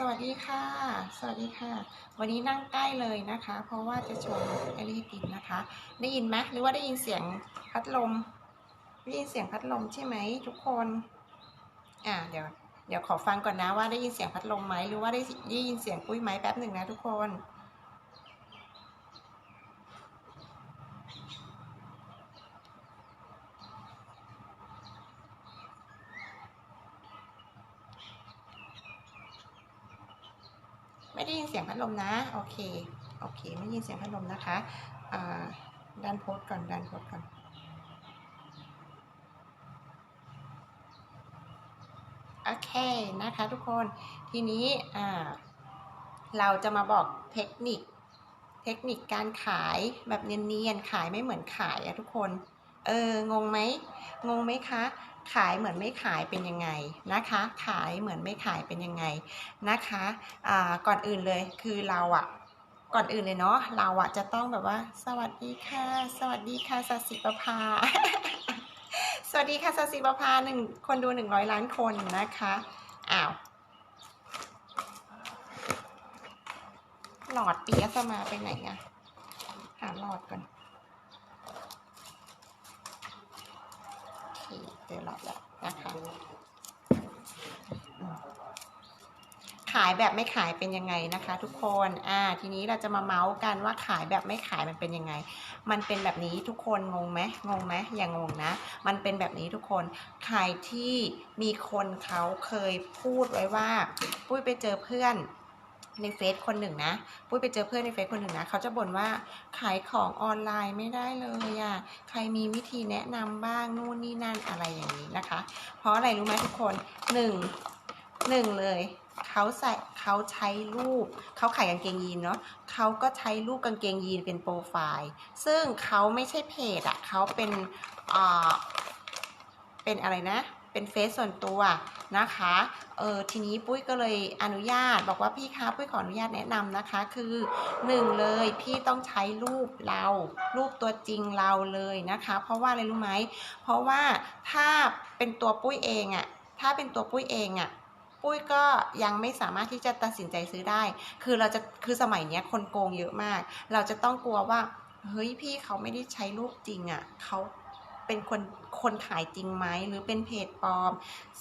สวัสดีค่ะ สวัสดีค่ะ วันนี้นั่งใกล้เลยนะคะ เพราะว่าจะชวนเอลี่กินนะคะ ได้ยินไหมหรือว่าได้ยินเสียงพัดลม ได้ยินเสียงพัดลมใช่ไหมทุกคน อ่าเดี๋ยว เดี๋ยวขอฟังก่อนนะว่าได้ยินเสียงพัดลมไหมหรือว่าได้ได้ยินเสียงปุ้ยไหมแป๊บหนึ่งนะทุกคน ไม่ได้ยินเสียงพัดลมนะ โอเค โอเค ไม่ยินเสียงพัดลมนะคะดันโพสต์ก่อน ดันโพสต์ก่อน โอเคนะคะทุกคน ทีนี้เราจะมาบอกเทคนิค เทคนิคการขายแบบเนียนๆ ขายไม่เหมือนขายอะทุกคน เออ งงไหม งงไหมคะ ขายเหมือนไม่ขายเป็นยังไงนะคะ ขายเหมือนไม่ขายเป็นยังไงนะคะก่อนอื่นเลยคือเราอะก่อนอื่นเลยเนาะเราอะจะต้องแบบว่า สวัสดีค่ะ สวัสดีค่ะสัสิประภาสวัสดีค่ะสัสิประภาหนึ่งคนดูหนึ่งร้อยล้านคนนะคะอ้าวหลอดปียสมาไปไหนอะหาหลอดก่อนโอ เจอหลอดแล้วนะคะขายแบบไม่ขายเป็นยังไงนะคะ ทุกคนอ่าทีนี้เราจะมาเมาส์กันว่าขายแบบไม่ขายมันเป็นยังไง มันเป็นแบบนี้ทุกคนงงไหมงงไหมอย่างงงนะ มันเป็นแบบนี้ทุกคนใครที่มีคนเขาเคยพูดไว้ว่า ปุ้ยไปเจอเพื่อน ในเฟซคนหนึ่งนะ ปุ้ยไปเจอเพื่อนในเฟซคนหนึ่งนะ เขาจะบ่นว่าขายของออนไลน์ไม่ได้เลยอะ่ะ ใครมีวิธีแนะนำบ้างนู่นนี่นั่นอะไรอย่างนี้นะคะ เพราะอะไรรู้ไหมทุกคนหนึ่งหนึ่งเลยเขาใส่เขาใช้รูป เขาขายกางเกงยีนเนาะเขาก็ใช้รูปกางเกงยีนเป็นโปรไฟล์ ซึ่งเขาไม่ใช่เพจอะเขาเป็นอ่าเป็นอะไรนะ เป็นเฟซส่วนตัวนะคะเออทีนี้ปุ้ยก็เลยอนุญาตบอกว่าพี่คะปุ้ยขออนุญาตแนะนำนะคะ คือหนึ่งเลยพี่ต้องใช้รูปเรา รูปตัวจริงเราเลยนะคะ เพราะว่าอะไรรู้ไหมเพราะว่าถ้าเป็นตัวปุ้ยเองอะถ้าเป็นตัวปุ้ยเองอะปุ้ยก็ยังไม่สามารถที่จะตัดสินใจซื้อได้ คือเราจะคือสมัยเนี้ยคนโกงเยอะมาก เราจะต้องกลัวว่าเฮ้ยพี่เขาไม่ได้ใช้รูปจริงอะ่ะเขา เป็นคนคนขายจริงไหมหรือเป็นเพจปลอม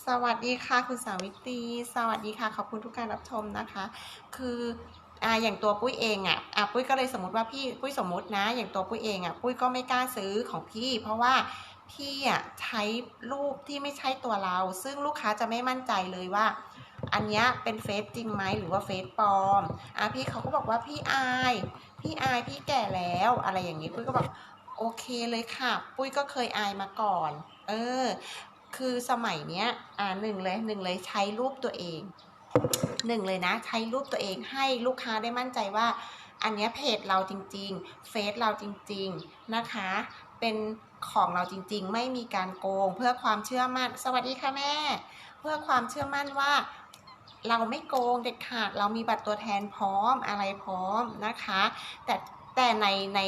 สวัสดีค่ะคุณสาวิตรีสวัสดีค่ะขอบคุณทุกการรับชมนะคะ คืออ่าอย่างตัวปุ้ยเองอะอะปุ้ยก็เลยสมมติว่าพี่ปุ้ยสมมตินะ อย่างตัวปุ้ยเองอะปุ้ยก็ไม่กล้าซื้อของพี่ เพราะว่าพี่อะใช้รูปที่ไม่ใช่ตัวเรา ซึ่งลูกค้าจะไม่มั่นใจเลยว่า อันเนี้ยเป็นเฟซจริงไหมหรือว่าเฟซปลอมอะพี่เขาก็บอกว่าพี่อาย พี่อายพี่แก่แล้วอะไรอย่างนี้ปุ้ยก็บอก โอเคเลยค่ะ ปุ้ยก็เคยอายมาก่อน เออ คือสมัยเนี้ย อ่าหนึ่งเลยหนึ่งเลยใช้รูปตัวเองหนึ่งเลยนะ ใช้รูปตัวเองให้ลูกค้าได้มั่นใจว่า อันเนี้ยเพจเราจริง ๆ เฟซเราจริง ๆ นะคะ เป็นของเราจริง ๆ ไม่มีการโกง เพื่อความเชื่อมั่น สวัสดีค่ะแม่ เพื่อความเชื่อมั่นว่า เราไม่โกงเด็ดขาด เรามีบัตรตัวแทนพร้อมอะไรพร้อมนะคะ แต่แต่ในใน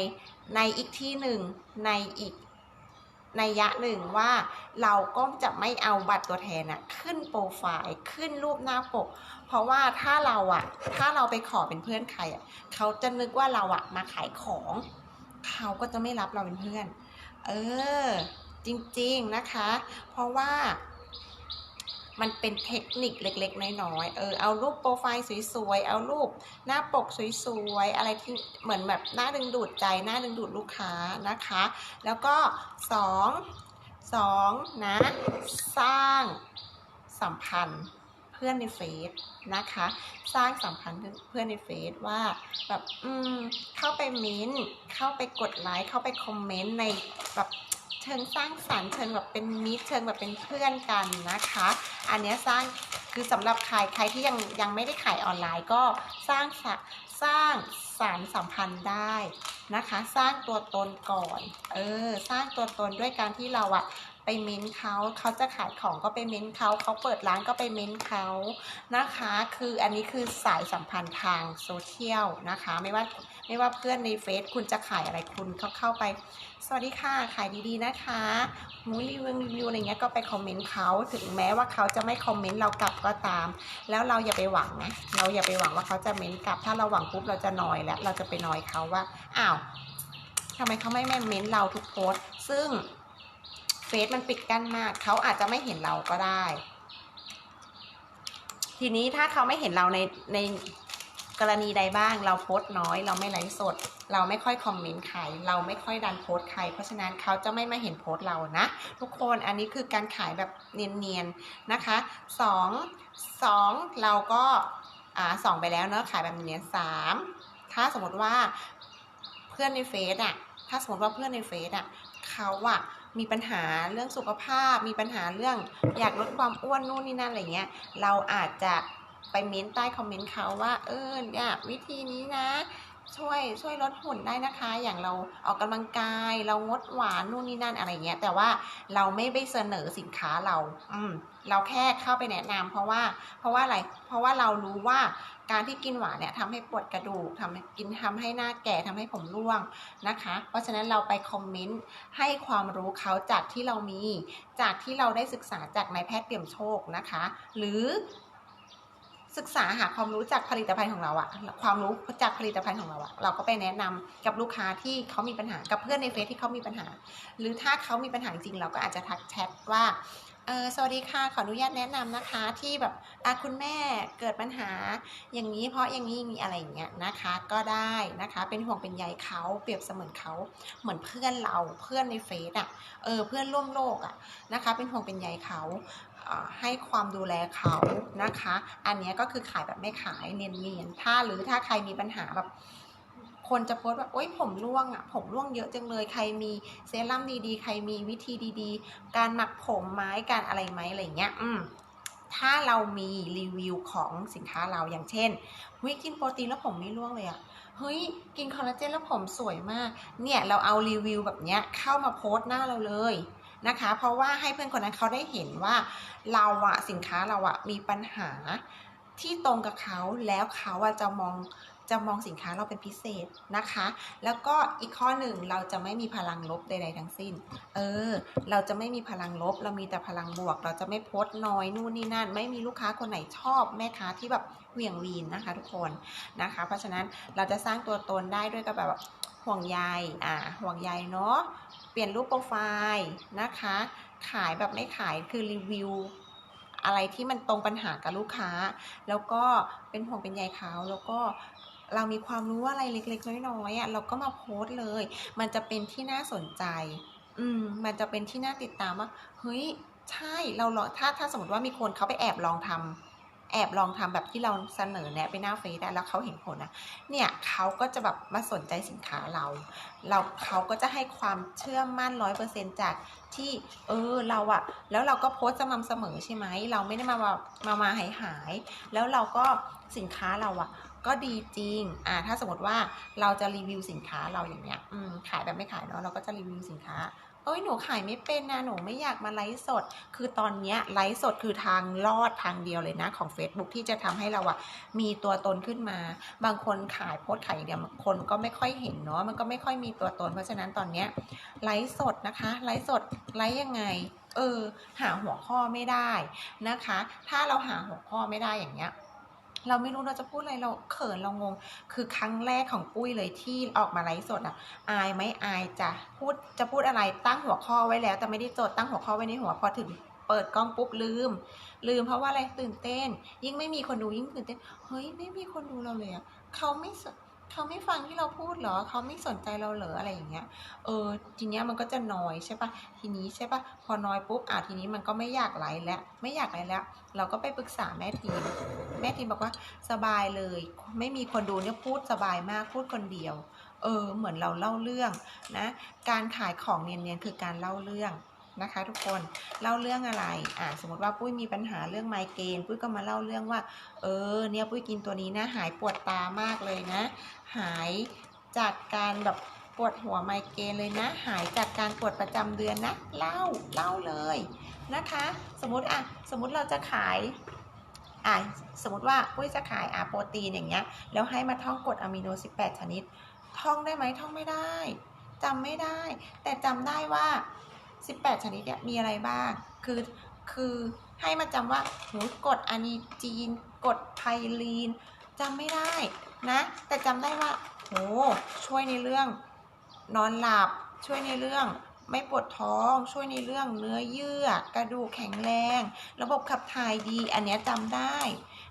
ในอีกที่หนึ่งในอีกในยะหนึ่งว่าเราก็จะไม่เอาบัตรตัวแทนอะขึ้นโปรไฟล์ขึ้นรูปหน้าปก เพราะว่าถ้าเราอะถ้าเราไปขอเป็นเพื่อนใครอะเขาจะนึกว่าเราอะมาขายของ เขาก็จะไม่รับเราเป็นเพื่อน เออ จริง ๆนะคะ เพราะว่า มันเป็นเทคนิคเล็กๆ น้อยๆ เออ เอารูปโปรไฟล์สวยๆ เอารูปหน้าปกสวยๆ อะไรที่เหมือนแบบหน่าดึงดูดใจ หน่าดึงดูดลูกค้านะคะ แล้วก็สองสองนะ สร้างสัมพันธ์เพื่อนในเฟซนะคะ สร้างสัมพันธ์เพื่อนในเฟซว่าแบบอืมเข้าไปเม้นเข้าไปกดไลค์เข้าไปคอมเมนต์ในแบบเชิงสร้างสรรค์เชิงแบบเป็นมิตรเชิงแบบเป็นเพื่อนกันนะคะ อันเนี้ยสร้างคือสำหรับใครใครที่ยังยังไม่ได้ขายออนไลน์ก็สร้างสร้างสารสัมพันธ์ได้นะคะ สร้างตัวตนก่อน เออ สร้างตัวตนด้วยการที่เราอะ ไปเม้นเขาเขาจะขายของก็ไปเม้นเขาเขาเปิดร้านก็ไปเม้นเขานะคะ คืออันนี้คือสายสัมพันธ์ทางโซเชียลนะคะ ไม่ว่าไม่ว่าเพื่อนในเฟซคุณจะขายอะไรคุณเขาเข้าไป สวัสดีค่ะขายดีๆนะคะมูรีวิวรีวิวอะไรเงี้ยก็ไปคอมเมนต์เขาถึงแม้ว่าเขาจะไม่คอมเมนต์เรากลับก็ตาม แล้วเราอย่าไปหวังนะเราอย่าไปหวังว่าเขาจะเมนต์กลับ ถ้าเราหวังปุ๊บเราจะนอยแล้วเราจะไปนอยเขาว่าอ้าวทำไมเขาไม่แม่เมนต์เราทุกโพสซึ่ง เฟซมันปิดกั้นมาก เขาอาจจะไม่เห็นเราก็ได้ ทีนี้ถ้าเขาไม่เห็นเราในในกรณีใดบ้าง เราโพสต์น้อย เราไม่ไลฟ์สด เราไม่ค่อยคอมเมนต์ใคร เราไม่ค่อยดันโพสต์ใคร เพราะฉะนั้นเขาจะไม่มาเห็นโพสต์เรานะ ทุกคนอันนี้คือการขายแบบเนียนๆนะคะสองสองเราก็อ่าสองไปแล้วเนอะขายแบบเนียนสามถ้าสมมติว่าเพื่อนในเฟซอะถ้าสมมติว่าเพื่อนในเฟซอะเขาอะ มีปัญหาเรื่องสุขภาพ มีปัญหาเรื่องอยากลดความอ้วนนู่นนี่นั่นอะไรเงี้ย เราอาจจะไปเม้นใต้คอมเมนต์เขาว่า เออเนี่ยวิธีนี้นะ ช่วยช่วยลดหุ่นได้นะคะ อย่างเราออกกำลังกาย เรางดหวานนู่นนี่นั่นอะไรเงี้ย แต่ว่าเราไม่ไปเสนอสินค้าเรา อืม เราแค่เข้าไปแนะนำเพราะว่า เพราะว่าอะไร เพราะว่าเรารู้ว่าการที่กินหวานเนี่ยทำให้ปวดกระดูกทำกินทำให้หน้าแก่ทำให้ผมร่วงนะคะ เพราะฉะนั้นเราไปคอมเมนต์ให้ความรู้เขาจากที่เรามี จากที่เราได้ศึกษาจากนายแพทย์เปี่ยมโชคนะคะ หรือ ศึกษาหาความรู้จากผลิตภัณฑ์ของเราอะความรู้จากผลิตภัณฑ์ของเราอะเราก็ไปแนะนำกับลูกค้าที่เขามีปัญหากับเพื่อนในเฟซที่เขามีปัญหา หรือถ้าเขามีปัญหาจริงเราก็อาจจะทักแชทว่าเออสวัสดีค่ะขออนุญาตแนะนำนะคะที่แบบคุณแม่เกิดปัญหาอย่างนี้เพราะอย่างนี้อย่างนี้อะไรอย่างเงี้ยนะคะ ก็ได้นะคะเป็นห่วงเป็นใยเขาเปรียบเสมือนเขาเหมือนเพื่อนเราเพื่อนในเฟซอะเออเพื่อนร่วมโลกอะนะคะ เป็นห่วงเป็นใยเขา ให้ความดูแลเขานะคะ อันนี้ก็คือขายแบบไม่ขายเนียนๆ ถ้าหรือถ้าใครมีปัญหาแบบ คนจะโพสต์ว่าโอ๊ยผมร่วงอะ ผมร่วงเยอะจังเลย ใครมีเซรั่มดีๆ ใครมีวิธีดีๆ การหมักผมไม้การอะไรไหมอะไรเงี้ย อืมถ้าเรามีรีวิวของสินค้าเราอย่างเช่นเฮ้ยกินโปรตีนแล้วผมไม่ร่วงเลยอะเฮ้ยกินคอลลาเจนแล้วผมสวยมาก เนี่ยเราเอารีวิวแบบเนี้ยเข้ามาโพสต์หน้าเราเลย นะคะ เพราะว่าให้เพื่อนคนนั้นเขาได้เห็นว่าเราอะสินค้าเราอะมีปัญหาที่ตรงกับเขาแล้วเขาอะจะมองจะมองสินค้าเราเป็นพิเศษนะคะ แล้วก็อีกข้อหนึ่งเราจะไม่มีพลังลบใดๆทั้งสิ้น เออ เราจะไม่มีพลังลบ เรามีแต่พลังบวก เราจะไม่โพสต์น้อยนู่นนี่นั่น ไม่มีลูกค้าคนไหนชอบแม่ค้าที่แบบเหวี่ยงวีนนะคะ ทุกคนนะคะ เพราะฉะนั้นเราจะสร้างตัวตนได้ด้วยกับแบบ ห่วงใยอ่าห่วงใยเนาะเปลี่ยนรูปโปรไฟล์นะคะ ขายแบบไม่ขายคือรีวิวอะไรที่มันตรงปัญหากับลูกค้า แล้วก็เป็นห่วงเป็นใยเขาแล้วก็เรามีความรู้อะไรเล็ก ๆ น้อยๆอะเราก็มาโพสต์เลย มันจะเป็นที่น่าสนใจ อืม มันจะเป็นที่น่าติดตามว่าเฮ้ยใช่เราลองถ้าถ้าสมมติว่ามีคนเขาไปแอบลองทำ แอบลองทำแบบที่เราเสนอแนะไปหน้าเฟซอะแล้วเขาเห็นผลนะเนี่ยเขาก็จะแบบมาสนใจสินค้าเรา เราเขาก็จะให้ความเชื่อมั่นร้อยเปอร์เซ็นจากที่เออเราอะแล้วเราก็โพสต์สม่ำเสมอใช่ไหมเราไม่ได้มาแบบมามาหายหายแล้วเราก็สินค้าเราอะก็ดีจริง อ่า ถ้าสมมติว่าเราจะรีวิวสินค้าเราอย่างเงี้ย อืม ขายแบบไม่ขายเนาะ เราก็จะรีวิวสินค้า เอ้ยหนูขายไม่เป็นนะหนูไม่อยากมาไลฟ์สด คือตอนนี้ไลฟ์สดคือทางรอดทางเดียวเลยนะของ Facebook ที่จะทำให้เราอะมีตัวตนขึ้นมา บางคนขายโพสขายอย่างเดียวคนก็ไม่ค่อยเห็นเนาะมันก็ไม่ค่อยมีตัวตน เพราะฉะนั้นตอนนี้ไลฟ์สดนะคะไลฟ์สดไลฟ์ยังไงเออหาหัวข้อไม่ได้นะคะ ถ้าเราหาหัวข้อไม่ได้อย่างเงี้ย เราไม่รู้เราจะพูดอะไรเราเขินเรางง คือครั้งแรกของปุ้ยเลยที่ออกมาไลฟ์สดอะ อายไหมอายจะพูดจะพูดอะไรตั้งหัวข้อไว้แล้ว แต่ไม่ได้จดตั้งหัวข้อไว้ในหัวพอถึงเปิดกล้องปุ๊บลืม ลืมเพราะว่าอะไรตื่นเต้น ยิ่งไม่มีคนดูยิ่งตื่นเต้นเฮ้ยไม่มีคนดูเราเลยอะเขาไม่ส เขาไม่ฟังที่เราพูดเหรอเขาไม่สนใจเราเหรออะไรอย่างเงี้ย เออ ทีเนี้ยมันก็จะน้อยใช่ปะทีนี้ใช่ปะพอน้อยปุ๊บอะทีนี้มันก็ไม่อยากไลฟ์แล้วไม่อยากไลฟ์แล้ว เราก็ไปปรึกษาแม่ทีมแม่ทีมบอกว่าสบายเลย ไม่มีคนดูเนี่ยพูดสบายมากพูดคนเดียว เออ เหมือนเราเล่าเรื่องนะ การขายของเนียนๆคือการเล่าเรื่อง นะคะทุกคนเล่าเรื่องอะไรอ่าสมมติว่าปุ้ยมีปัญหาเรื่องไมเกรนปุ้ยก็มาเล่าเรื่องว่า เออเนี่ยปุ้ยกินตัวนี้นะหายปวดตามากเลยนะ หายจากการแบบปวดหัวไมเกรนเลยนะ หายจากการปวดประจำเดือนนะเล่าเล่าเลยนะคะ สมมติอะสมมติเราจะขายอะสมมติว่าปุ้ยจะขายอะโปรตีนอย่างเงี้ยแล้วให้มาท่องกรดอะมิโน 18 ชนิด ท่องได้ไหมท่องไม่ได้จำไม่ได้ แต่จำได้ว่า 18 ชนิดเนี่ยมีอะไรบ้าง คือคือให้มาจำว่าหูกดอะนีจีน กดไพลีนจำไม่ได้นะ แต่จำได้ว่าโหช่วยในเรื่องนอนหลับ ช่วยในเรื่องไม่ปวดท้อง ช่วยในเรื่องเนื้อเยื่อ กระดูกแข็งแรง ระบบขับถ่ายดี อันเนี้ยจำได้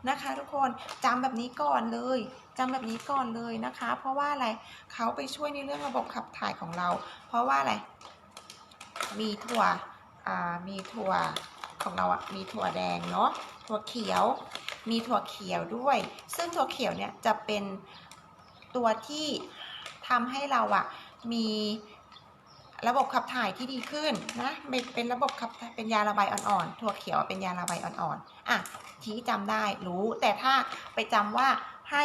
นะคะทุกคนจำแบบนี้ก่อนเลยจำแบบนี้ก่อนเลยนะคะ เพราะว่าอะไรเขาไปช่วยในเรื่องระบบขับถ่ายของเรา เพราะว่าอะไร มีถั่วอ่ามีถั่วของเราอะมีถั่วแดงเนาะถั่วเขียว มีถั่วเขียวด้วย ซึ่งถั่วเขียวเนี่ยจะเป็นตัวที่ทำให้เราอะมีระบบขับถ่ายที่ดีขึ้นนะเป็นเป็นระบบขับเป็นยาระบายอ่อนๆถั่วเขียวเป็นยาระบายอ่อนๆอะทีจำได้รู้แต่ถ้าไปจำว่าให้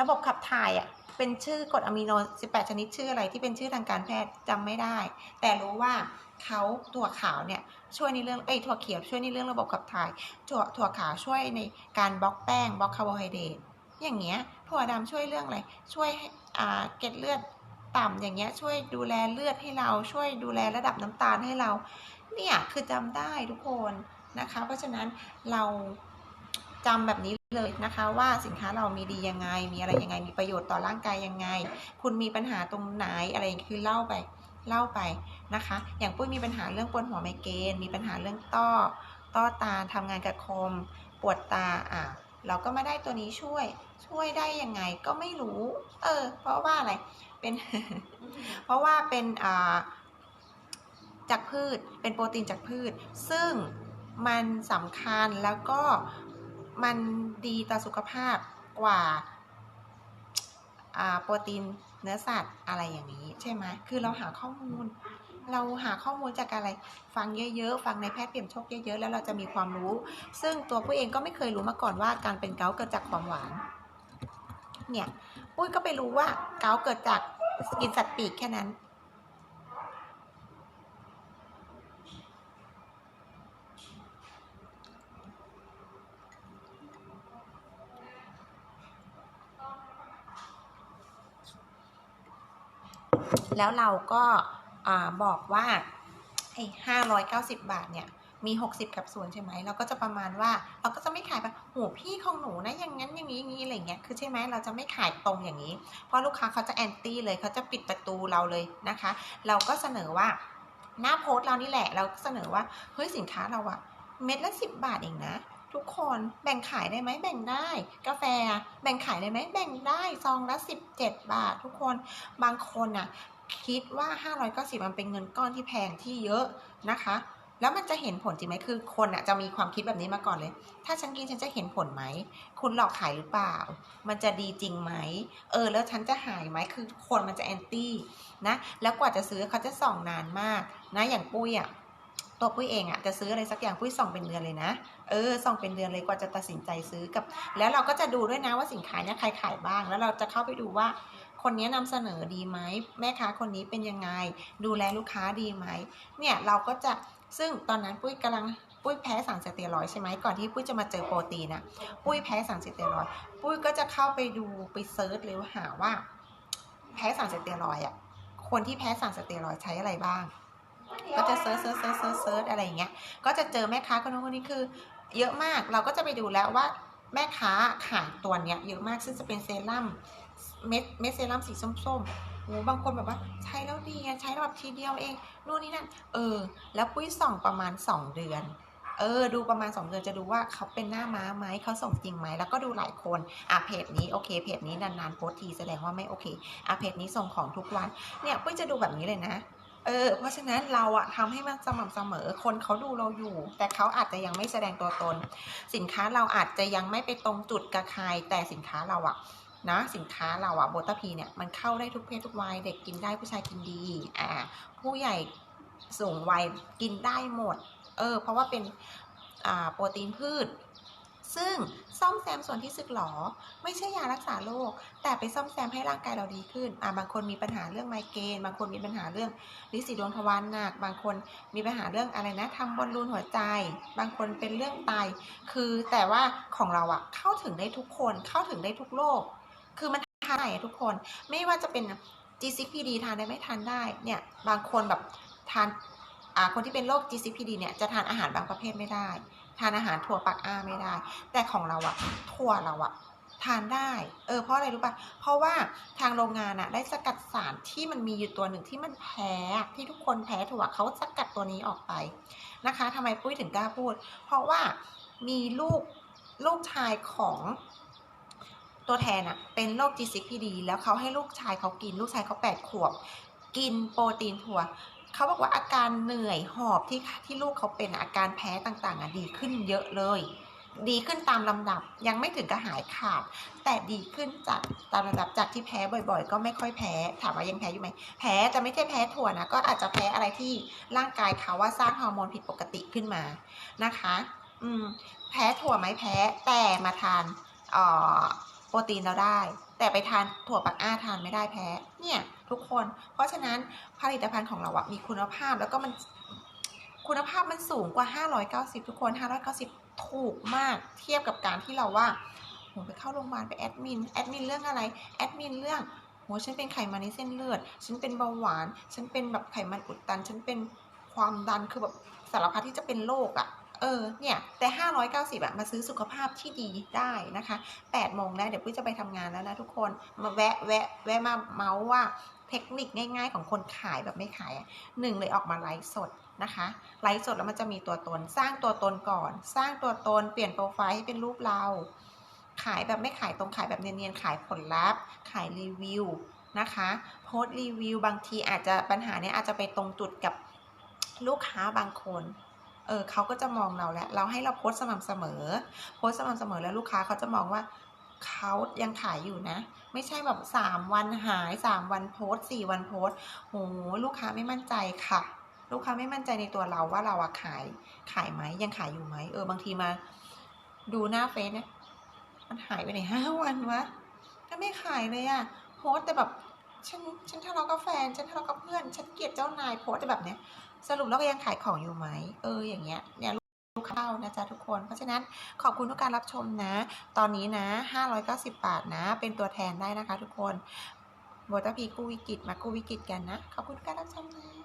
ระบบขับถ่ายอะ เป็นชื่อกรดอะมิโน 18 ชนิดชื่ออะไรที่เป็นชื่อทางการแพทย์จำไม่ได้ แต่รู้ว่าเขาถั่วขาวเนี่ยช่วยในเรื่องเอ้ถั่วเขียวช่วยในเรื่องระบบขับถ่ายถั่วถั่วขาวช่วยในการบล็อกแป้งบล็อกคาร์โบไฮเดรตอย่างเงี้ยถั่วดำช่วยเรื่องอะไรช่วยอ่าเกล็ดเลือดต่ำอย่างเงี้ยช่วยดูแลเลือดให้เราช่วยดูแลระดับน้ำตาลให้เรา เนี่ยคือจำได้ทุกคนนะคะ เพราะฉะนั้นเราจำแบบนี้ เลยนะคะว่าสินค้าเรามีดียังไง มีอะไรยังไง มีประโยชน์ต่อร่างกายยังไง คุณมีปัญหาตรงไหนอะไรคือเล่าไปเล่าไปนะคะ อย่างปุ้ยมีปัญหาเรื่องปวดหัวไมเกรนมีปัญหาเรื่องต้อ ต้อตาทำงานกับคม ปวดตาอะเราก็มาได้ตัวนี้ช่วย ช่วยได้ยังไงก็ไม่รู้ เออ เพราะว่าอะไรเป็น เพราะว่าเป็นอ่าจากพืชเป็นโปรตีนจากพืช ซึ่งมันสำคัญแล้วก็ มันดีต่อสุขภาพกว่าโปรตีนเนื้อสัตว์อะไรอย่างนี้ใช่ไหมคือเราหาข้อมูล เราหาข้อมูลจากอะไรฟังเยอะๆ ฟังในแพทย์เปี่ยมโชคเยอะๆ แล้วเราจะมีความรู้ ซึ่งตัวปุ้เองก็ไม่เคยรู้มาก่อนว่าการเป็นเกาเกิดจากความหวาน เนี่ยปุ้ยก็ไปรู้ว่าเกาเกิดจากกินสัตว์ปีกแค่นั้น แล้วเราก็บอกว่าไอ้ห้าร้อยเก้าสิบบาทเนี่ยมีหกสิบแคปซูลใช่ไหมเราก็จะประมาณว่า เราก็จะไม่ขายแบบโหพี่ของหนูนะอย่างนั้นอย่างนี้อย่างนี้อะไรเงี้ยคือใช่ไหมเราจะไม่ขายตรงอย่างนี้ เพราะลูกค้าเขาจะแอนตี้เลยเขาจะปิดประตูเราเลยนะคะ เราก็เสนอว่าหน้าโพสต์เรานี่แหละ เราเสนอว่าเฮ้ยสินค้าเราอะเม็ดละสิบบาทเองนะ ทุกคนแบ่งขายได้ไหมแบ่งได้ กาแฟแบ่งขายได้ไหมแบ่งได้ซองละสิบเจ็ดบาท ทุกคนบางคนอะคิดว่า 590 มันเป็นเงินก้อนที่แพงที่เยอะนะคะ แล้วมันจะเห็นผลจริงไหมคือคนอะจะมีความคิดแบบนี้มาก่อนเลย ถ้าฉันกินฉันจะเห็นผลไหม คุณหลอกขายหรือเปล่า มันจะดีจริงไหม เออ แล้วฉันจะหายไหม คือคนมันจะแอนตี้นะ แล้วกว่าจะซื้อเขาจะส่องนานมากนะ อย่างปุ้ยอะ ตัวปุ้ยเองอะจะซื้ออะไรสักอย่างปุ้ยส่องเป็นเดือนเลยนะ เออส่องเป็นเดือนเลยกว่าจะตัดสินใจซื้อกับ แล้วเราก็จะดูด้วยนะว่าสินค้าเนี้ยใครขายบ้าง แล้วเราจะเข้าไปดูว่าคนนี้นำเสนอดีไหมแม่ค้าคนนี้เป็นยังไง ดูแลลูกค้าดีไหมเนี่ยเราก็จะซึ่งตอนนั้นปุ้ยกำลังปุ้ยแพ้สารสเตียรอยใช่ไหมก่อนที่ปุ้ยจะมาเจอโปรตีนนะปุ้ยแพ้สารสเตียรอยปุ้ยก็จะเข้าไปดูไปเซิร์ชเลยว่าหาว่า แพ้สารสเตียรอยด์อะคนที่แพ้สารสเตียรอยใช้อะไรบ้าง ก็จะเซิร์ชเซิร์ชเซิร์ชเซิร์ชเซิร์ชอะไรอย่างเงี้ย ก็จะเจอแม่ค้าคนนู้นคนนี้คือ เยอะมาก เราก็จะไปดูแล้วว่าแม่ค้าขายตัวเนี้ยเยอะมาก ซึ่งจะเป็นเซรั่มเม็ดเม็ดเซรั่มสีส้มๆโอ้บางคนแบบว่าใช้แล้วดีใช้แบบทีเดียวเอง นู่นนี่นั่น เออ แล้วปุ้ยส่องประมาณ 2 เดือน เออ ดูประมาณ 2 เดือนจะดูว่าเขาเป็นหน้าม้าไหมเขาส่งจริงไหม แล้วก็ดูหลายคน อะเพจนี้โอเค เพจนี้นานๆโพสทีแสดงว่าไม่โอเค อะเพจนี้ส่งของทุกวัน เนี่ยปุ้ยจะดูแบบนี้เลยนะ เออ เพราะฉะนั้นเราอะทำให้มันสม่ำเสมอ คนเขาดูเราอยู่ แต่เขาอาจจะยังไม่แสดงตัวตน สินค้าเราอาจจะยังไม่ไปตรงจุดกับใคร แต่สินค้าเราอะนะสินค้าเราอะโบตาพีเนี่ยมันเข้าได้ทุกเพศทุกวัย เด็กกินได้ผู้ชายกินดี อ่า ผู้ใหญ่สูงวัยกินได้หมด เออ เพราะว่าเป็น อ่า โปรตีนพืช ซึ่งซ่อมแซมส่วนที่สึกหรอ ไม่ใช่ยารักษาโรคแต่ไปซ่อมแซมให้ร่างกายเราดีขึ้นอ่าบางคนมีปัญหาเรื่องไมเกรนบางคนมีปัญหาเรื่องลิสีดวงทวารหนัก บางคนมีปัญหาเรื่องอะไรนะทำบอลลูนหัวใจ บางคนเป็นเรื่องไตคือแต่ว่าของเราอะเข้าถึงได้ทุกคนเข้าถึงได้ทุกโรคคือมันทานได้ทุกคนไม่ว่าจะเป็น GCPD ทานได้ไม่ทานได้เนี่ยบางคนแบบทานอ่าคนที่เป็นโรค GCPD เนี่ยจะทานอาหารบางประเภทไม่ได้ ทานอาหารถั่วปักอ้าไม่ได้ แต่ของเราอะถั่วเราอะทานได้ เออเพราะอะไรรู้ปะเพราะว่าทางโรงงานอะได้สกัดสารที่มันมีอยู่ตัวหนึ่งที่มันแพ้ที่ทุกคนแพ้ถั่วเขาสกัดตัวนี้ออกไปนะคะทำไมปุ้ยถึงกล้าพูด เพราะว่ามีลูกลูกชายของตัวแทนอะเป็นโรค GCPD แล้วเขาให้ลูกชายเขากิน ลูกชายเขาแปดขวบ กินโปรตีนถั่ว เขาบอกว่าอาการเหนื่อยหอบที่ที่ลูกเขาเป็นอาการแพ้ต่างๆอะดีขึ้นเยอะเลย ดีขึ้นตามลำดับยังไม่ถึงกับหายขาด แต่ดีขึ้นจากตามลำดับจากที่แพ้บ่อย ๆ ก็ไม่ค่อยแพ้ ถามว่ายังแพ้อยู่ไหมแพ้แต่ไม่ใช่แพ้ถั่วนะก็อาจจะแพ้อะไรที่ร่างกายเขาว่าสร้างฮอร์โมนผิดปกติขึ้นมานะคะ อืม แพ้ถั่วไหมแพ้แต่มาทานอ่อ โปรตีนเราได้ แต่ไปทานถั่วปักอ้าทานไม่ได้แพ้เนี่ยทุกคน เพราะฉะนั้นผลิตภัณฑ์ของเราอะมีคุณภาพแล้วก็มันคุณภาพมันสูงกว่า 590 ทุกคน 590 ถูกมากเทียบกับการที่เราว่าโหไปเข้าโรงพยาบาลไปแอดมิน แอดมินเรื่องอะไร แอดมินเรื่องโหฉันเป็นไขมันในเส้นเลือด ฉันเป็นเบาหวาน ฉันเป็นแบบไขมันอุดตัน ฉันเป็นความดัน คือแบบสารพัดที่จะเป็นโรคอะ เออเนี่ยแต่ 590อะมาซื้อสุขภาพที่ดีได้นะคะ8โมงแล้วเดี๋ยวปุ้ยจะไปทำงานแล้วนะทุกคนมาแวะแวะแวะมาเมาส์ว่าเทคนิคง่าย ๆ ของคนขายแบบไม่ขายอะหนึ่งเลยออกมาไลฟ์สดนะคะไลฟ์สดแล้วมันจะมีตัวตน สร้างตัวตนก่อน สร้างตัวตนเปลี่ยนโปรไฟล์ให้เป็นรูปเรา ขายแบบไม่ขายตรงขายแบบเนียนๆขายผลลัพธ์ ขายรีวิวนะคะโพสต์รีวิวบางทีอาจจะปัญหาเนี้ยอาจจะไปตรงจุดกับลูกค้าบางคน เออเขาก็จะมองเราแล้ว เราให้เราโพสสม่ำเสมอ โพสสม่ำเสมอแล้วลูกค้าเขาจะมองว่าเขายังขายอยู่นะ ไม่ใช่แบบสามวันหายสามวันโพสสี่วันโพสโหลูกค้าไม่มั่นใจค่ะ ลูกค้าไม่มั่นใจในตัวเราว่าเราอะขายขายไหมยังขายอยู่ไหมเออบางทีมา ดูหน้าเฟซเนี่ยมันหายไปไหนห้าวันวะถ้าไม่ขายเลยอะโพสแต่แบบฉันฉันทะเลาะกับแฟนฉันทะเลาะกับเพื่อน ฉันเกลียดเจ้านายโพสแต่แบบเนี้ย สรุปแล้วก็ยังขายของอยู่ไหม เออ อย่างเงี้ย เนี่ยลูกเข้านะจ๊ะทุกคน เพราะฉะนั้นขอบคุณทุกการรับชมนะ ตอนนี้นะ 590 บาทนะ เป็นตัวแทนได้นะคะทุกคนโบตพีกู้วิกฤตมากู้วิกฤตกันนะ ขอบคุณทุกการรับชมนะ